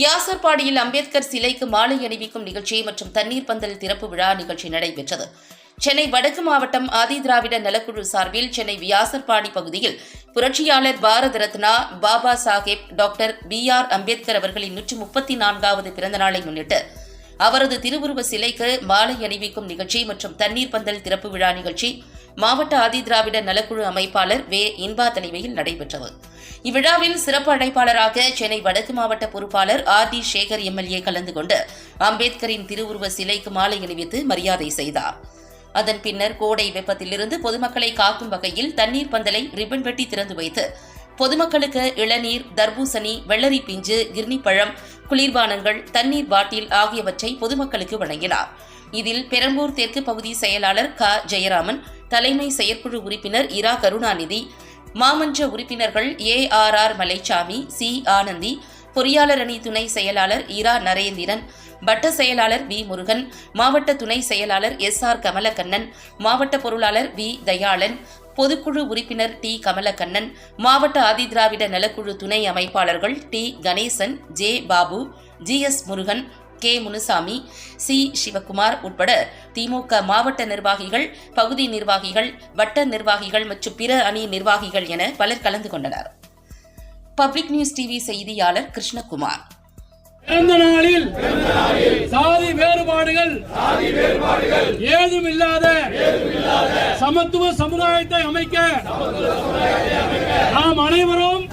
வியாசர்பாடியில் அம்பேத்கர் சிலைக்கு மாலை அணிவிக்கும் நிகழ்ச்சி மற்றும் தண்ணீர் பந்தல் திறப்பு விழா நிகழ்ச்சி நடைபெற்றது. சென்னை வடக்கு மாவட்டம் ஆதிதிராவிட நலக்குழு சார்பில் சென்னை வியாசர்பாடி பகுதியில் புரட்சியாளர் Bharat Ratna Baba Saheb doctor B R Ambedkar அவர்களின் நூற்றி முப்பத்தி நான்காவது பிறந்தநாளை முன்னிட்டு அவரது திருவுருவ சிலைக்கு மாலை அணிவிக்கும் நிகழ்ச்சி மற்றும் தண்ணீர் பந்தல் திறப்பு விழா நிகழ்ச்சி மாவட்ட ஆதிதிராவிட நலக்குழு அமைப்பாளர் வே. இன்பா தலைமையில் நடைபெற்றது. இவ்விழாவில் சிறப்பு அழைப்பாளராக சென்னை வடக்கு மாவட்ட பொறுப்பாளர் ஆர் டி சேகர் எம்எல்ஏ கலந்து கொண்டு அம்பேத்கரின் திருவுருவ சிலைக்கு மாலை அணிவித்து மரியாதை செய்தார். அதன் பின்னர் கோடை வெப்பத்திலிருந்து பொதுமக்களை காக்கும் வகையில் தண்ணீர் பந்தலை ரிப்பன் வெட்டி திறந்து வைத்து பொதுமக்களுக்கு இளநீர் தர்பூசணி வெள்ளரி பிஞ்சு கிர்னி பழம் குளிர்பானங்கள் தண்ணீர் பாட்டில் ஆகியவற்றை பொதுமக்களுக்கு வழங்கினார். இதில் பெரம்பூர் தெற்கு பகுதி செயலாளர் க. ஜெயராமன் தலைமை செயற்குழு உறுப்பினர் இரா. கருணாநிதி மாமன்ற உறுப்பினர்கள் A R R Malaichamy C Anandhi பொறியாளர் அணி துணை செயலாளர் இரா நரேந்திரன் வட்ட செயலாளர் வி முருகன் மாவட்ட துணை செயலாளர் எஸ் ஆர் கமலக்கண்ணன் மாவட்ட பொருளாளர் வி தயாளன் பொதுக்குழு உறுப்பினர் டி கமலக்கண்ணன் மாவட்ட ஆதிதிராவிட நலக்குழு துணை அமைப்பாளர்கள் T Ganesan J Babu G S Murugan K Munusamy C. Sivakumar உட்பட திமுக மாவட்ட நிர்வாகிகள் பகுதி நிர்வாகிகள் வட்ட நிர்வாகிகள் மற்றும் பிற அணி நிர்வாகிகள் என பலர் கலந்து கொண்டனர். பப்ளிக் நியூஸ் டிவி செய்தியாளர் கிருஷ்ணகுமார். பிறந்த நாளில் சாதி வேறுபாடுகள் ஏதும் இல்லாத சமத்துவ சமுதாயத்தை அமைக்க நாம் அனைவரும்